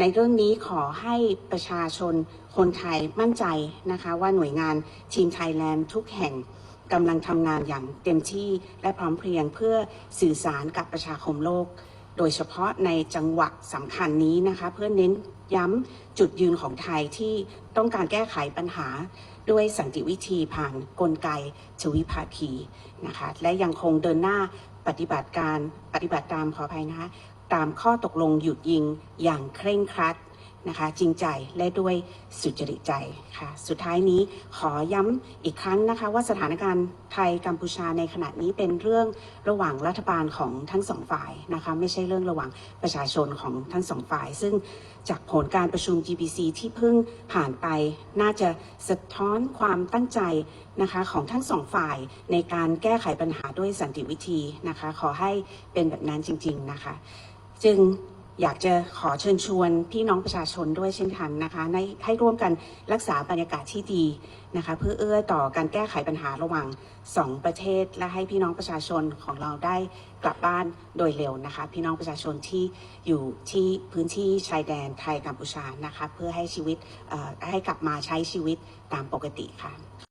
ในเรื่องนี้ขอให้ประชาชนคนไทยมั่นใจนะคะ ว่าหน่วยงานทีมไทยแลนด์ทุกแห่งกำลังทำงานอย่างเต็มที่และพร้อมเพรียงเพื่อสื่อสารกับประชาคมโลก โดยเฉพาะในจังหวะสำคัญนี้นะคะ เพื่อเน้นย้ำจุดยืนของไทยที่ต้องการแก้ไขปัญหาด้วยสันติวิธีผ่านกลไกทวิภาคีนะคะ และยังคงเดินหน้าปฏิบัติการปฏิบัติตามขออภัยนะคะ ตามข้อตกลงหยุดยิงอย่างเคร่งครัดนะคะจริงใจและด้วยสุจริตใจค่ะ สุดท้ายนี้ขอย้ำอีกครั้งนะคะ ว่าสถานการณ์ไทยกัมพูชาในขณะนี้เป็นเรื่องระหว่างรัฐบาลของทั้งสองฝ่ายนะคะ ไม่ใช่เรื่องระหว่างประชาชนของทั้งสองฝ่าย ซึ่งจากผลการประชุม GPC ที่เพิ่งผ่านไป น่าจะสะท้อนความตั้งใจนะคะของทั้งสองฝ่ายในการแก้ไขปัญหาด้วยสันติวิธีนะคะ ขอให้เป็นแบบนั้นจริง ๆ นะคะ จึงอยากจะขอเชิญชวนพี่น้องประชาชนด้วยเช่นกันนะคะในให้ร่วมกันรักษาบรรยากาศที่ดีนะคะเพื่อเอื้อต่อการแก้ไขปัญหาระหว่างสองประเทศ และให้พี่น้องประชาชนของเราได้กลับบ้านโดยเร็วนะคะพี่น้องประชาชนที่อยู่ที่พื้นที่ชายแดนไทยกัมพูชานะคะเพื่อให้ชีวิตให้กลับมาใช้ชีวิตตามปกติค่ะ